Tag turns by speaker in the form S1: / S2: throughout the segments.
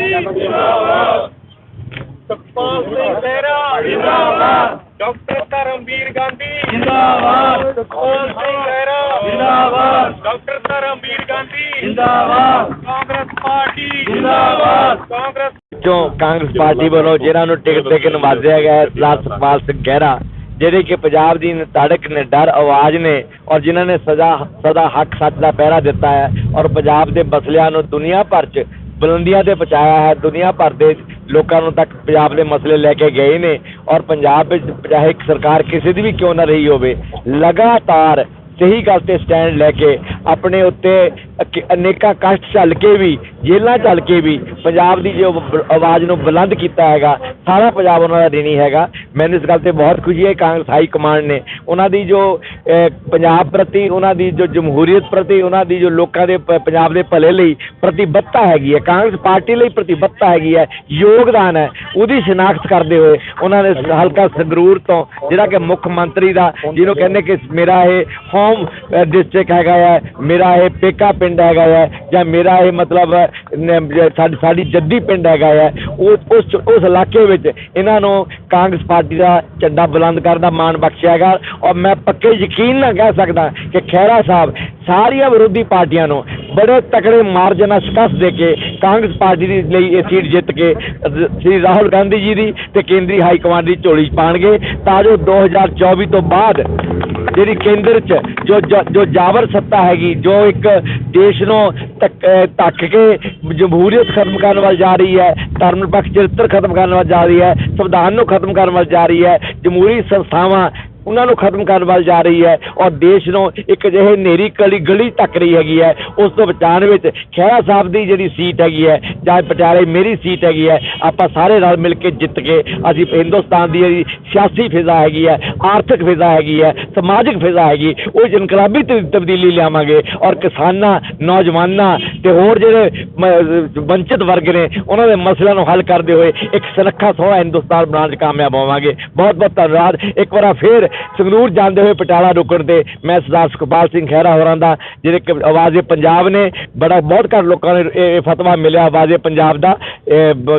S1: ਗਾਂਧੀ ਜਿੰਦਾਬਾਦ ਸਤਪਾਲ ਸਿੰਘ ਖਹਿਰਾ ਜਿੰਦਾਬਾਦ। ਡਾਕਟਰ ਧਰਮਵੀਰ ਗਾਂਧੀ ਜਿੰਦਾਬਾਦ। ਸਤਪਾਲ ਸਿੰਘ ਖਹਿਰਾ ਜਿੰਦਾਬਾਦ। ਡਾਕਟਰ ਧਰਮਵੀਰ ਗਾਂਧੀ। ਜਿੰਦਾਬਾਦ। Congress party. ਜਿੰਦਾਬਾਦ। ਕਾਂਗਰਸ
S2: ਜੋ ਕਾਂਗਰਸ ਪਾਰਟੀ ਵੱਲੋਂ ਜਿਹਨਾਂ ਨੂੰ ਟਿਕਟ ਦੇ ਕੇ ਨਵਾਜ਼ਿਆ ਗਿਆ ਹੈ ਸਰਦਾਰ ਸੁਖਪਾਲ ਸਿੰਘ ਗਹਿਰਾ ਜਿਹੜੇ ਕਿ ਪੰਜਾਬ ਦੀ ਤੜਕ ਨੇ ਡਰ ਆਵਾਜ਼ ਨੇ ਔਰ ਜਿਨ੍ਹਾਂ ਨੇ ਸਦਾ ਸਦਾ ਹੱਕ ਸੱਚ ਦਾ ਪਹਿਰਾ ਦਿੱਤਾ ਹੈ ਔਰ ਪੰਜਾਬ ਦੇ ਮਸਲਿਆਂ ਨੂੰ ਦੁਨੀਆ ਭਰ 'ਚ ਬੁਲੰਦੀਆਂ ਤੇ ਪਹੁੰਚਾਇਆ ਹੈ। ਦੁਨੀਆ ਭਰ ਦੇ ਲੋਕਾਂ ਨੂੰ ਤੱਕ ਪੰਜਾਬ ਦੇ ਮਸਲੇ ਲੈ ਕੇ ਗਏ ਨੇ ਔਰ ਪੰਜਾਬ ਵਿੱਚ ਚਾਹੇ ਸਰਕਾਰ ਕਿਸੇ ਦੀ ਵੀ ਕਿਉਂ ਨਾ ਰਹੀ ਹੋਵੇ, ਲਗਾਤਾਰ ਸਹੀ ਗੱਲ ਤੇ ਸਟੈਂਡ ਲੈ ਕੇ ਆਪਣੇ ਉੱਤੇ ਅਨੇਕਾਂ ਕਸ਼ਟ ਝੱਲ ਕੇ ਵੀ, ਜੇਲ੍ਹਾਂ ਝੱਲ ਕੇ ਵੀ ਪੰਜਾਬ ਦੀ ਜੋ ਆਵਾਜ਼ ਨੂੰ ਬੁਲੰਦ ਕੀਤਾ ਹੈਗਾ, ਸਾਰਾ ਪੰਜਾਬ ਉਹਨਾਂ ਦਾ ਰਿਣੀ ਹੈਗਾ। ਮੈਨੂੰ ਇਸ ਗੱਲ ਤੇ ਬਹੁਤ ਖੁਸ਼ੀ ਹੈ, ਕਾਂਗਰਸ ਹਾਈ ਕਮਾਂਡ ਨੇ ਉਹਨਾਂ ਦੀ ਜੋ ਪੰਜਾਬ ਪ੍ਰਤੀ ਉਹਨਾਂ ਦੀ ਜੋ ਜਮਹੂਰੀਅਤ ਪ੍ਰਤੀ ਉਹਨਾਂ ਦੀ ਜੋ ਲੋਕਾਂ ਦੇ ਪ- ਪੰਜਾਬ ਦੇ ਭਲੇ ਲਈ ਪ੍ਰਤੀਬੱਧਤਾ ਹੈਗੀ ਹੈ। ਕਾਂਗਰਸ ਪਾਰਟੀ ਲਈ ਪ੍ਰਤੀਬੱਧਤਾ ਹੈਗੀ ਹੈ, ਯੋਗਦਾਨ ਹੈ, ਉਹਦੀ ਸ਼ਨਾਖਤ ਕਰਦੇ ਹੋਏ ਉਹਨਾਂ ਨੇ ਹਲਕਾ ਸੰਗਰੂਰ ਤੋਂ ਜਿਹੜਾ ਕਿ ਮੁੱਖ ਮੰਤਰੀ ਦਾ, ਜਿਹਨੂੰ ਕਹਿੰਦੇ ਕਿ ਮੇਰਾ ਇਹ ਹੋਮ ਡਿਸਟ੍ਰਿਕਟ ਹੈਗਾ ਹੈ, ਮੇਰਾ ਇਹ ਪੇਕਾ ਪਿੰਡ ਹੈਗਾ ਹੈ, ਜਾਂ ਮੇਰਾ ਇਹ ਮਤਲਬ ਸਾਡੀ ਜੱਦੀ ਪਿੰਡ ਹੈਗਾ ਹੈ, ਉਹ, ਉਸ ਉਸ ਇਲਾਕੇ ਵਿੱਚ ਇਹਨਾਂ ਨੂੰ ਕਾਂਗਰਸ ਪਾਰਟੀ ਦਾ ਝੰਡਾ ਬੁਲੰਦ ਕਰਨ ਦਾ ਮਾਣ ਬਖਸ਼ਿਆ ਹੈਗਾ ਔਰ ਮੈਂ ਪੱਕੇ ਯਕੀਨ ਨਾਲ ਕਹਿ ਸਕਦਾ ਕਿ ਖਹਿਰਾ ਸਾਹਿਬ ਸਾਰੀਆਂ ਵਿਰੋਧੀ ਪਾਰਟੀਆਂ ਨੂੰ ਬੜੇ ਤਕੜੇ ਮਾਰਜਨ ਨਾਲ ਸ਼ਿਕਸਤ ਦੇ ਕੇ ਕਾਂਗਰਸ ਪਾਰਟੀ ਦੀ ਲਈ ਇਹ ਸੀਟ ਜਿੱਤ ਕੇ ਸ੍ਰੀ ਰਾਹੁਲ ਗਾਂਧੀ ਜੀ ਦੀ ਤੇ ਕੇਂਦਰੀ ਹਾਈ ਕਮਾਂਡ ਦੀ ਝੋਲੀ 'ਚ ਪਾਣਗੇ। ਤਾਂ ਜੋ 2024 ਤੋਂ ਬਾਅਦ ਜਿਹੜੀ ਕੇਂਦਰ 'ਚ ਜੋ ਜ- ਜੋ ਜਾਬਰ ਸੱਤਾ ਹੈਗੀ, ਜੋ ਇੱਕ ਦੇਸ਼ ਨੂੰ ਧੱਕ- ਧੱਕ ਕੇ ਜਮਹੂਰੀਅਤ ਖਤਮ ਕਰਨ ਵੱਲ ਜਾ ਰਹੀ ਹੈ, ਧਰਮ ਨਿਰਪੱਖ ਚਰਿੱਤਰ ਖਤਮ ਕਰਨ ਵੱਲ ਜਾ ਰਹੀ ਹੈ, ਸੰਵਿਧਾਨ ਨੂੰ ਖਤਮ ਕਰਨ ਵੱਲ ਜਾ ਰਹੀ ਹੈ, ਜਮਹੂਰੀ ਸੰਸਥਾਵਾਂ ਉਹਨਾਂ ਨੂੰ ਖਤਮ ਕਰਨ ਵੱਲ ਜਾ ਰਹੀ ਹੈ ਔਰ ਦੇਸ਼ ਨੂੰ ਇੱਕ ਜਿਹੇ ਨੇਰੀ ਕਲੀ ਗਲੀ ਤੱਕ ਰਹੀ ਹੈਗੀ ਹੈ। ਉਸ ਤੋਂ ਬਚਾਉਣ ਵਿੱਚ ਖਹਿਰਾ ਸਾਹਿਬ ਦੀ ਜਿਹੜੀ ਸੀਟ ਹੈਗੀ ਹੈ ਜਾਂ ਪਟਿਆਲੇ ਮੇਰੀ ਸੀਟ ਹੈਗੀ ਹੈ, ਆਪਾਂ ਸਾਰੇ ਨਾਲ ਮਿਲ ਕੇ ਜਿੱਤ ਕੇ ਅਸੀਂ ਹਿੰਦੁਸਤਾਨ ਦੀ ਜਿਹੜੀ ਸਿਆਸੀ ਫਿਜ਼ਾ ਹੈਗੀ ਹੈ, ਆਰਥਿਕ ਫਿਜ਼ਾ ਹੈਗੀ ਹੈ, ਸਮਾਜਿਕ ਫਿਜ਼ਾ ਹੈਗੀ, ਉਹ ਇਨਕਲਾਬੀ ਤ- ਤਬਦੀਲੀ ਲਿਆਵਾਂਗੇ ਔਰ ਕਿਸਾਨਾਂ, ਨੌਜਵਾਨਾਂ ਤੇ ਹੋਰ ਜਿਹੜੇ ਵੰਚਿਤ ਵਰਗ ਨੇ, ਉਹਨਾਂ ਦੇ ਮਸਲਿਆਂ ਨੂੰ ਹੱਲ ਕਰਦੇ ਹੋਏ ਇੱਕ ਸੁਨੱਖਾ ਸੋਹਣਾ ਹਿੰਦੁਸਤਾਨ ਬਣਾਉਣ 'ਚ ਕਾਮਯਾਬ ਹੋਵਾਂਗੇ। ਬਹੁਤ ਬਹੁਤ ਧੰਨਵਾਦ। ਇੱਕ ਵਾਰ ਫੇਰ ਸੰਗਰੂਰ ਜਾਂਦੇ ਹੋਏ ਪਟਿਆਲਾ ਰੁਕਣ ਤੇ ਮੈਂ ਸਰਦਾਰ ਸੁਖਪਾਲ ਸਿੰਘ ਖਹਿਰਾ ਹੋਰਾਂ ਦਾ, ਜਿਹੜੇ ਕਿ ਆਵਾਜ਼ੇ ਪੰਜਾਬ ਨੇ, ਬੜਾ ਬਹੁਤ ਘੱਟ ਲੋਕਾਂ ਨੇ ਇਹ ਇਹ ਫਤਵਾ ਮਿਲਿਆ ਆਵਾਜ਼ੇ ਪੰਜਾਬ ਦਾ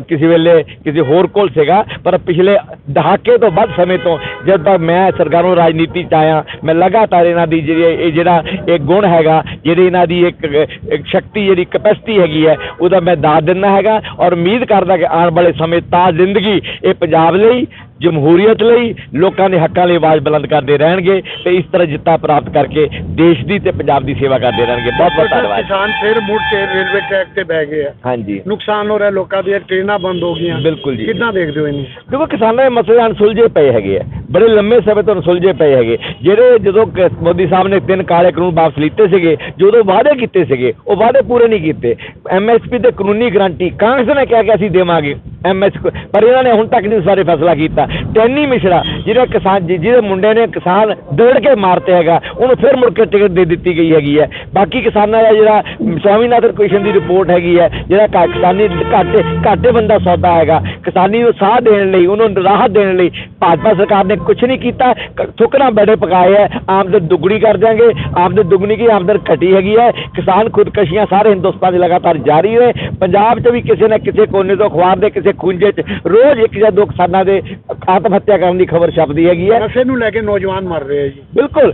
S2: ਕਿਸੇ ਵੇਲੇ ਕਿਸੇ ਹੋਰ ਕੋਲ ਸੀਗਾ, ਪਰ ਪਿਛਲੇ ਦਹਾਕੇ ਤੋਂ ਵੱਧ ਸਮੇਂ ਤੋਂ ਜਦ ਤੱਕ ਮੈਂ ਸਰਕਾਰੋਂ ਰਾਜਨੀਤੀ ਚ ਆਇਆ, ਮੈਂ ਲਗਾਤਾਰ ਇਹਨਾਂ ਦੀ ਜਿਹੜੀ ਇਹ ਜਿਹੜਾ ਇਹ ਗੁਣ ਹੈਗਾ, ਜਿਹੜੀ ਇਹਨਾਂ ਦੀ ਇੱਕ ਇੱਕ ਸ਼ਕਤੀ, ਜਿਹੜੀ ਕਪੈਸਿਟੀ ਹੈਗੀ ਹੈ, ਉਹਦਾ ਮੈਂ ਦਾਦ ਦਿੰਦਾ ਹੈਗਾ ਔਰ ਉਮੀਦ ਕਰਦਾ ਕਿ ਆਉਣ ਵਾਲੇ ਸਮੇਂ ਤਾਂ ਜ਼ਿੰਦਗੀ ਇਹ ਪੰਜਾਬ ਲਈ ਜਮਹੂਰੀਅਤ ਲਈ ਲੋਕਾਂ ਦੇ ਹੱਕਾਂ ਲਈ ਆਵਾਜ਼ ਬੁਲੰਦ ਕਰਦੇ ਰਹਿਣਗੇ ਤੇ ਇਸ ਤਰ੍ਹਾਂ ਜਿੱਤਾਂ ਪ੍ਰਾਪਤ ਕਰਕੇ ਦੇਸ਼ ਦੀ ਤੇ ਪੰਜਾਬ ਦੀ ਸੇਵਾ ਕਰਦੇ ਰਹਿਣਗੇ। ਬਹੁਤ ਬਹੁਤ ਧੰਨਵਾਦ।
S3: ਕਿਸਾਨ ਫਿਰ ਮੁੜ ਕੇ ਰੇਲਵੇ ਟਰੈਕ ਤੇ ਬਹਿ ਗਏ ਆ।
S2: ਹਾਂਜੀ।
S3: ਨੁਕਸਾਨ ਹੋ ਰਿਹਾ ਲੋਕਾਂ ਦੀਆਂ ਟ੍ਰੇਨਾਂ ਬੰਦ ਹੋ ਗਈਆਂ।
S2: ਬਿਲਕੁਲ ਜੀ।
S3: ਕਿੱਦਾਂ ਦੇਖਦੇ ਹੋ ਇਹਨੂੰ
S2: ਦੇਖੋ ਕਿਸਾਨਾਂ ਦੇ ਮਸਲੇ ਅਣਸੁਲਝੇ ਪਏ ਹੈਗੇ ਆ। ਬੜੇ ਲੰਮੇ ਸਮੇਂ ਤੋਂ ਸੁਲਝੇ ਪਏ ਹੈਗੇ। ਜਿਹੜੇ ਜਦੋਂ ਮੋਦੀ ਸਾਹਿਬ ਨੇ ਤਿੰਨ ਕਾਲੇ ਕਾਨੂੰਨ ਵਾਪਸ ਲਿੱਤੇ ਸੀਗੇ ਜਦੋਂ ਵਾਅਦੇ ਕੀਤੇ ਸੀਗੇ, ਉਹ ਵਾਅਦੇ ਪੂਰੇ ਨਹੀਂ ਕੀਤੇ। ਐਮਐਸਪੀ ਦੇ ਕਾਨੂੰਨੀ ਗਰੰਟੀ ਕਾਂਗਰਸ ਨੇ ਕਿਹਾ ਕਿ ਅਸੀਂ ਦੇਵਾਂਗੇ ਐਮਐਸ ਪਰ ਇਹਨਾਂ ਨੇ ਹੁਣ ਤੱਕ ਨਹੀਂ ਸਾਰੇ ਫੈਸਲਾ ਕੀਤਾ। ਟੈਨੀ ਮਿਸ਼ਰਾ ਜਿਹੜਾ ਕਿਸਾਨ ਜਿਹਦੇ ਮੁੰਡੇ ਨੇ ਕਿਸਾਨ ਦੌੜ ਕੇ ਮਾਰਤੇ ਹੈਗਾ, ਉਹਨੂੰ ਫਿਰ ਮੁੜ ਕੇ ਟਿਕਟ ਦੇ ਦਿੱਤੀ ਗਈ ਹੈਗੀ ਹੈ। ਬਾਕੀ ਕਿਸਾਨਾਂ ਦਾ ਜਿਹੜਾ ਸਵਾਮੀਨਾਥਨ ਕਮਿਸ਼ਨ ਦੀ ਰਿਪੋਰਟ ਹੈਗੀ ਹੈ, ਜਿਹੜਾ ਘਾ- ਕਿਸਾਨੀ ਘਾਟੇ ਘਾਟੇ ਬੰਦਾ ਸੌਦਾ ਹੈਗਾ, ਕਿਸਾਨੀ ਨੂੰ ਸਾਹ ਦੇਣ ਲਈ, ਉਹਨੂੰ ਰਾਹਤ ਦੇਣ ਲਈ ਭਾਜਪਾ ਸਰਕਾਰ ਨੇ ਕੁਝ ਨਹੀਂ ਕੀਤਾ। ਥੁੱਕਣਾ ਬੜੇ ਪਕਾਏ ਹੈ ਆਮਦਨ ਦੁੱਗਣੀ ਕਰ ਦਿਆਂਗੇ। ਆਮਦਨ ਦੁੱਗਣੀ ਕੀ ਆਮਦਨ ਘਟੀ ਹੈਗੀ ਹੈ ਕਿਸਾਨ ਖੁਦਕਸ਼ੀਆਂ ਸਾਰੇ ਹਿੰਦੁਸਤਾਨ 'ਚ ਲਗਾਤਾਰ ਜਾਰੀ ਨੇ। ਪੰਜਾਬ 'ਚ ਵੀ ਕਿਸੇ ਨਾ ਕਿਸੇ ਕੋਨੇ ਤੋਂ ਅਖਬਾਰ ਦੇ ਕਿਸੇ ਖੁੰਝੇ 'ਚ ਰੋਜ਼ ਇੱਕ ਜਾਂ ਦੋ ਕਿਸਾਨਾਂ ਦੇ ਆਤਮ ਹੱਤਿਆ ਕਰਨ ਦੀ ਖਬਰ ਛਪਦੀ ਹੈਗੀ ਹੈ
S3: ਨਸ਼ੇ ਨੂੰ ਲੈ ਕੇ ਨੌਜਵਾਨ ਮਰ ਰਹੇ ਆ ਜੀ।
S2: ਬਿਲਕੁਲ।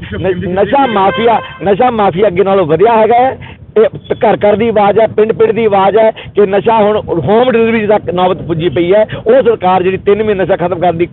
S2: ਨਸ਼ਾ ਮਾਫੀਆ ਨਸ਼ਾ ਮਾਫੀਆ ਅੱਗੇ ਨਾਲੋਂ ਵਧਿਆ ਹੈਗਾ ਹੈ ਇਹ ਘਰ ਘਰ ਦੀ ਆਵਾਜ਼ ਹੈ ਪਿੰਡ ਪਿੰਡ ਦੀ ਆਵਾਜ਼ ਹੈ ਕਿ ਨਸ਼ਾ ਹੁਣ ਹੋਮ ਡਿਲੀਵਰੀ ਤੱਕ ਨੌਬਤ ਪੁੱਜੀ ਪਈ ਹੈ। ਉਹ ਸਰਕਾਰ ਜਿਹੜੀ ਤਿੰਨ ਮਹੀਨੇ ਨਸ਼ਾ ਖਤਮ ਕਰਨ ਦੀ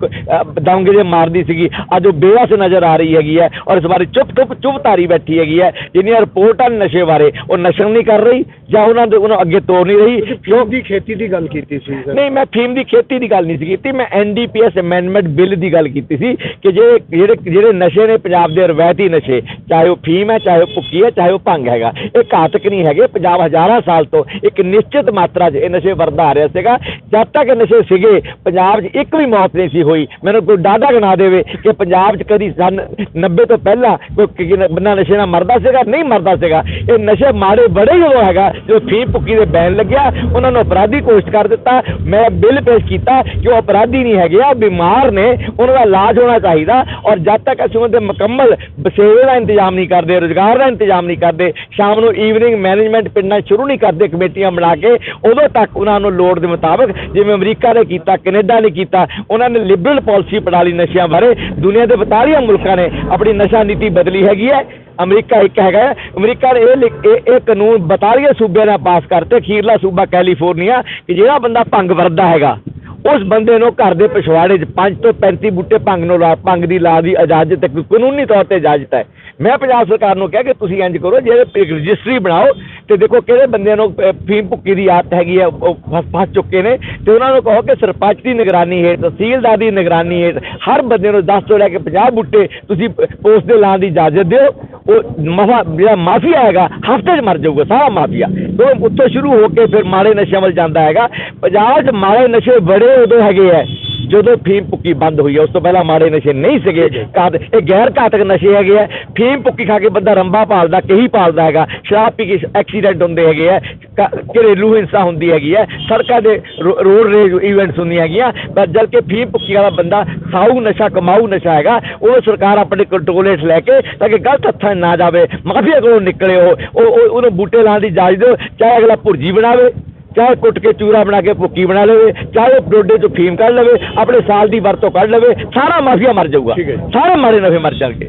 S2: ਦੰਗੇ ਜੇ ਮਾਰਦੀ ਸੀਗੀ ਅੱਜ ਉਹ ਬੇਵਸ ਨਜ਼ਰ ਆ ਰਹੀ ਹੈਗੀ ਹੈ ਔਰ ਇਸ ਬਾਰੇ ਚੁੱਪ ਚੁੱਪ ਚੁੱਪ ਤਾਰੀ ਬੈਠੀ ਹੈਗੀ ਹੈ। ਜਿੰਨੀਆਂ ਰਿਪੋਰਟਾਂ ਨਸ਼ੇ ਬਾਰੇ ਉਹ ਨਸ਼ਰ ਨਹੀਂ ਕਰ ਰਹੀ ਜਾਂ ਉਹਨਾਂ ਦੇ ਉਹਨਾਂ ਅੱਗੇ ਤੋਰ ਨਹੀਂ ਰਹੀ।
S3: ਕਿਉਂ ਦੀ ਖੇਤੀ ਦੀ ਗੱਲ ਕੀਤੀ ਸੀ
S2: ਨਹੀਂ ਮੈਂ ਫੀਮ ਦੀ ਖੇਤੀ ਦੀ ਗੱਲ ਨਹੀਂ ਸੀ ਕੀਤੀ ਮੈਂ ਐਨਡੀਪੀਐਸ ਅਮੈਂਡਮੈਂਟ ਬਿੱਲ ਦੀ ਗੱਲ ਕੀਤੀ ਸੀ ਕਿ ਜੇ ਜਿਹੜੇ ਜਿਹੜੇ ਨਸ਼ੇ ਨੇ ਪੰਜਾਬ ਦੇ ਰਵਾਇਤੀ ਨਸ਼ੇ ਚਾਹੇ ਉਹ ਫੀਮ ਹੈ ਚਾਹੇ ਉਹ ਭੁੱਕੀ ਹੈ ਚਾਹੇ ਉਹ ਭੰਗ ਹੈਗਾ ਇਹ ਘਾਤਕ ਨਹੀਂ ਹੈਗੇ। ਪੰਜਾਬ ਹਜ਼ਾਰਾਂ ਸਾਲ ਤੋਂ ਇੱਕ ਨਿਸ਼ਚਿਤ ਮਾਤਰਾ 'ਚ ਇਹ ਨਸ਼ੇ ਵਰਦਾ ਆ ਰਿਹਾ ਸੀਗਾ। ਜਦ ਤੱਕ ਇਹ ਨਸ਼ੇ ਸੀਗੇ, ਪੰਜਾਬ 'ਚ ਇੱਕ ਵੀ ਮੌਤ ਨਹੀਂ ਸੀ ਹੋਈ। ਮੈਨੂੰ ਕੋਈ ਡਾਡਾ ਗਣਾ ਦੇਵੇ ਕਿ ਪੰਜਾਬ 'ਚ ਕਦੀ ਸਨ 90 ਤੋਂ ਪਹਿਲਾਂ ਕੋਈ ਕਿ- ਨਸ਼ੇ ਨਾਲ ਮਰਦਾ ਸੀਗਾ, ਨਹੀਂ ਮਰਦਾ ਸੀਗਾ। ਇਹ ਨਸ਼ੇ ਮਾੜੇ ਬੜੇ ਜਦੋਂ ਹੈਗਾ। ਜੋ ਫੀਮ ਪੁੱਕੀ ਦੇ ਬੈਨ ਲੱਗਿਆ, ਉਹਨਾਂ ਨੂੰ ਅਪਰਾਧੀ ਘੋਸ਼ਿਤ ਕਰ ਦਿੱਤਾ। ਮੈਂ ਬਿੱਲ ਪੇਸ਼ ਕੀਤਾ ਕਿ ਉਹ ਅਪਰਾਧੀ ਨਹੀਂ ਹੈਗੇ ਆ, ਬਿਮਾਰ ਨੇ। ਉਹਨਾਂ ਦਾ ਇਲਾਜ ਹੋਣਾ ਚਾਹੀਦਾ। ਔਰ ਜਦ ਤੱਕ ਅਸੀਂ ਉਹਨਾਂ ਦੇ ਮੁਕੰਮਲ ਬਸੇਰੇ ਦਾ ਇੰਤਜ਼ਾਮ ਨਹੀਂ ਕਰਦੇ, ਰੋਜ਼ਗਾਰ ਦਾ ਇੰਤਜ਼ਾਮ ਨਹੀਂ ਕਰਦੇ, ਸ਼ਾਮ ਨੂੰ ਈਵਨਿੰਗ ਕਲੀਨਿੰਗ ਮੈਨੇਜਮੈਂਟ ਪਿੰਡਾਂ ਸ਼ੁਰੂ ਨਹੀਂ ਕਰਦੇ ਕਮੇਟੀਆਂ ਬਣਾ ਕੇ, ਉਦੋਂ ਤੱਕ ਉਹਨਾਂ ਨੂੰ ਲੋੜ ਦੇ ਮੁਤਾਬਕ ਜਿਵੇਂ ਅਮਰੀਕਾ ਨੇ ਕੀਤਾ, ਕੈਨੇਡਾ ਨੇ ਕੀਤਾ, ਉਹਨਾਂ ਨੇ ਲਿਬਰਲ ਪਾਲਿਸੀ ਅਪਣਾ ਲਈ ਨਸ਼ਿਆਂ ਬਾਰੇ। ਦੁਨੀਆ ਦੇ 42 ਮੁਲਕਾਂ ਨੇ ਆਪਣੀ ਨਸ਼ਾ ਨੀਤੀ ਬਦਲੀ ਹੈਗੀ ਹੈ। ਅਮਰੀਕਾ ਇੱਕ ਹੈਗਾ ਹੈ। ਅਮਰੀਕਾ ਨੇ ਇਹ ਇਹ ਕਾਨੂੰਨ 42 ਸੂਬਿਆਂ ਨੇ ਪਾਸ ਕਰਤੇ ਖੀਰਲਾ ਸੂਬਾ ਕੈਲੀਫੋਰਨੀਆ, ਕਿ ਜਿਹੜਾ ਬੰਦਾ ਭੰਗ ਵਰਦਾ ਹੈਗਾ। ਉਸ ਬੰਦੇ ਨੂੰ ਘਰ ਦੇ ਪਿਛਵਾੜੇ 'ਚ 5 ਤੋਂ 35 ਬੂਟੇ ਭੰਗ ਨੂੰ ਲਾ ਭੰਗ ਦੀ ਲਾ ਦੀ ਇਜਾਜ਼ਤ ਹੈ ਕੋਈ ਕਾਨੂੰਨੀ ਤੌਰ ਤੇ ਇਜਾਜ਼ਤ ਹੈ। ਮੈਂ ਪੰਜਾਬ ਸਰਕਾਰ ਨੂੰ ਕਿਹਾ ਕਿ ਤੁਸੀਂ ਇੰਜ ਕਰੋ ਜਿਹੜੇ ਰਜਿਸਟਰੀ ਬਣਾਓ ਤੇ ਦੇਖੋ ਕਿਹੜੇ ਬੰਦਿਆਂ ਨੂੰ ਅਹ, ਫੀਮ ਭੁੱਕੀ ਦੀ ਆਦਤ ਹੈਗੀ ਹੈ ਉਹ ਫਸ ਚੁੱਕੇ ਨੇ ਤੇ ਉਹਨਾਂ ਨੂੰ ਕਹੋ ਕਿ ਸਰਪੰਚ ਦੀ ਨਿਗਰਾਨੀ ਹੈ ਤਹਿਸੀਲਦਾਰ ਦੀ ਨਿਗਰਾਨੀ ਹੈ ਹਰ ਬੰਦੇ ਨੂੰ 10 ਤੋਂ ਲੈ ਕੇ 50 ਬੂਟੇ ਤੁਸੀਂ ਪੋਸਟ ਦੇ ਲਾਉਣ ਦੀ ਇਜਾਜ਼ਤ ਦਿਓ। ਉਹ ਮਸਾ ਜਿਹੜਾ ਮਾਫੀਆ ਹੈਗਾ ਹਫ਼ਤੇ 'ਚ ਮਰ ਜਾਊਗਾ ਸਾਰਾ ਮਾਫੀਆ। ਤੋਂ ਉੱਥੋਂ ਸ਼ੁਰੂ ਹੋ ਕੇ ਫਿਰ ਮਾੜੇ ਨਸ਼ਿਆਂ ਵੱਲ ਜਾਂਦਾ ਹੈਗਾ। ਪੰਜਾਬ 'ਚ ਮਾੜੇ ਨਸ਼ੇ ਬੜੇ ਉਦੋਂ ਹੈਗੇ ਹੈ ਜਦੋਂ ਫੀਮ ਭੁੱਕੀ ਬੰਦ ਹੋਈ ਹੈ ਉਸ ਤੋਂ ਪਹਿਲਾਂ ਮਾੜੇ ਨਸ਼ੇ ਨਹੀਂ ਸੀਗੇ। ਘਾਤ, ਇਹ ਗੈਰ ਘਾਤਕ ਨਸ਼ੇ ਹੈਗੇ ਆ। ਫੀਮ ਭੁੱਕੀ ਖਾ ਕੇ ਬੰਦਾ ਰੰਬਾ ਪਾਲਦਾ, ਕਹੀ ਪਾਲਦਾ ਹੈਗਾ। ਸ਼ਰਾਬ ਪੀ ਕੇ ਐਕਸੀਡੈਂਟ ਹੁੰਦੇ ਹੈਗੇ ਆ। ਘਰੇਲੂ ਹਿੰਸਾ ਹੁੰਦੀ ਹੈਗੀ ਹੈ ਸੜਕਾਂ ਦੇ ਰੋਡ ਰੇਜ ਇਵੈਂਟਸ ਹੁੰਦੀਆਂ ਹੈਗੀਆਂ। ਪਰ ਜਦ ਕਿ ਫੀਮ ਪੁੱਕੀ ਵਾਲਾ ਬੰਦਾ ਸਾਊ ਨਸ਼ਾ, ਕਮਾਊ ਨਸ਼ਾ ਹੈਗਾ, ਉਹ ਸਰਕਾਰ ਆਪਣੇ ਕੰਟਰੋਲ ਹੇਠ ਲੈ ਕੇ ਤਾਂ ਕਿ ਗਲਤ ਹੱਥਾਂ ਨਾ ਜਾਵੇ, ਮਾਫੀਆ ਕੋਲੋਂ ਨਿਕਲੇ ਉਹ, ਉਹ- ਉਹਨੂੰ ਬੂਟੇ ਲਾਉਣ ਦੀ ਇਜਾਜ਼ਤ ਦਿਓ। ਚਾਹੇ ਅਗਲਾ ਭੁਰਜੀ ਬਣਾਵੇ। ਚਾਹੇ ਕੁੱਟ ਕੇ ਚੂਰਾ ਬਣਾ ਕੇ ਭੁੱਕੀ ਬਣਾ ਲਵੇ ਚਾਹੇ ਡੋਡੇ ਚੋਂ ਫੀਮ ਕੱਢ ਲਵੇ ਆਪਣੇ ਸਾਲ ਦੀ ਵਰਤੋਂ ਕੱਢ ਲਵੇ ਸਾਰਾ ਮਾਫੀਆ ਮਰ ਜਾਊਗਾ। ਸਾਰੇ ਮਾੜੇ ਨਫੇ ਮਰ ਜਾਣਗੇ।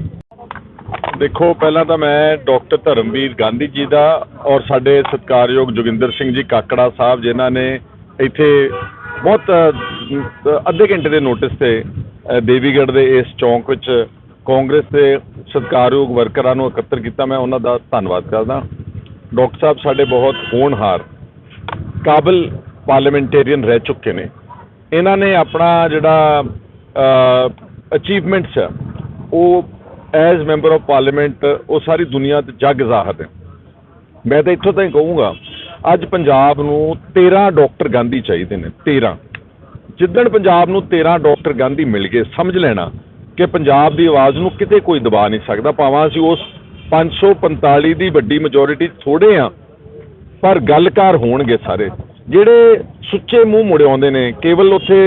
S4: ਦੇਖੋ ਪਹਿਲਾਂ ਤਾਂ ਮੈਂ ਡਾਕਟਰ ਧਰਮਵੀਰ ਗਾਂਧੀ ਜੀ ਦਾ ਔਰ ਸਾਡੇ ਸਤਿਕਾਰਯੋਗ ਜੋਗਿੰਦਰ ਸਿੰਘ ਜੀ ਕਾਕੜਾ ਸਾਹਿਬ ਜਿਨ੍ਹਾਂ ਨੇ ਇੱਥੇ ਬਹੁਤ ਅੱਧੇ ਘੰਟੇ ਦੇ ਨੋਟਿਸ ਤੇ ਅ, ਦੇਵੀਗੜ੍ਹ ਦੇ ਇਸ ਚੌਂਕ ਵਿੱਚ ਕਾਂਗਰਸ ਦੇ ਸਤਿਕਾਰਯੋਗ ਵਰਕਰਾਂ ਨੂੰ ਇਕੱਤਰ ਕੀਤਾ। ਮੈਂ ਉਹਨਾਂ ਦਾ ਧੰਨਵਾਦ ਕਰਦਾ। ਡਾਕਟਰ ਸਾਹਿਬ ਸਾਡੇ ਬਹੁਤ ਹੋਣਹਾਰ ਕਾਬਲ ਪਾਰਲੀਮੈਂਟੇਰੀਅਨ ਰਹਿ ਚੁੱਕੇ ਨੇ। ਇਹਨਾਂ ਨੇ ਆਪਣਾ ਜਿਹੜਾ ਅਚੀਵਮੈਂਟਸ ਆ, ਉਹ ਐਜ਼ ਮੈਂਬਰ ਆਫ ਪਾਰਲੀਮੈਂਟ ਉਹ ਸਾਰੀ ਦੁਨੀਆ ਤੇ ਜੱਗ ਜ਼ਾਹਰ ਹੈ ਮੈਂ ਤਾਂ ਇੱਥੋਂ ਤਾਈਂ ਕਹੂੰਗਾ, ਅੱਜ ਪੰਜਾਬ ਨੂੰ 13 ਡਾਕਟਰ ਗਾਂਧੀ ਚਾਹੀਦੇ ਨੇ 13 ਜਿੱਦਣ ਪੰਜਾਬ ਨੂੰ 13 ਡਾਕਟਰ ਗਾਂਧੀ ਮਿਲ ਗਏ, ਸਮਝ ਲੈਣਾ ਕਿ ਪੰਜਾਬ ਦੀ ਆਵਾਜ਼ ਨੂੰ ਕਿਤੇ ਕੋਈ ਦਬਾ ਨਹੀਂ ਸਕਦਾ, ਭਾਵੇਂ ਅਸੀਂ ਉਸ 545 ਦੀ ਵੱਡੀ ਮੈਜੋਰਿਟੀ ਥੋੜੇ ਆ ਪਰ ਗੱਲਕਾਰ ਹੋਣਗੇ ਸਾਰੇ। ਜਿਹੜੇ ਸੁੱਚੇ ਮੂੰਹ ਮੁੜੇ ਆਉਂਦੇ ਨੇ, ਕੇਵਲ ਉੱਥੇ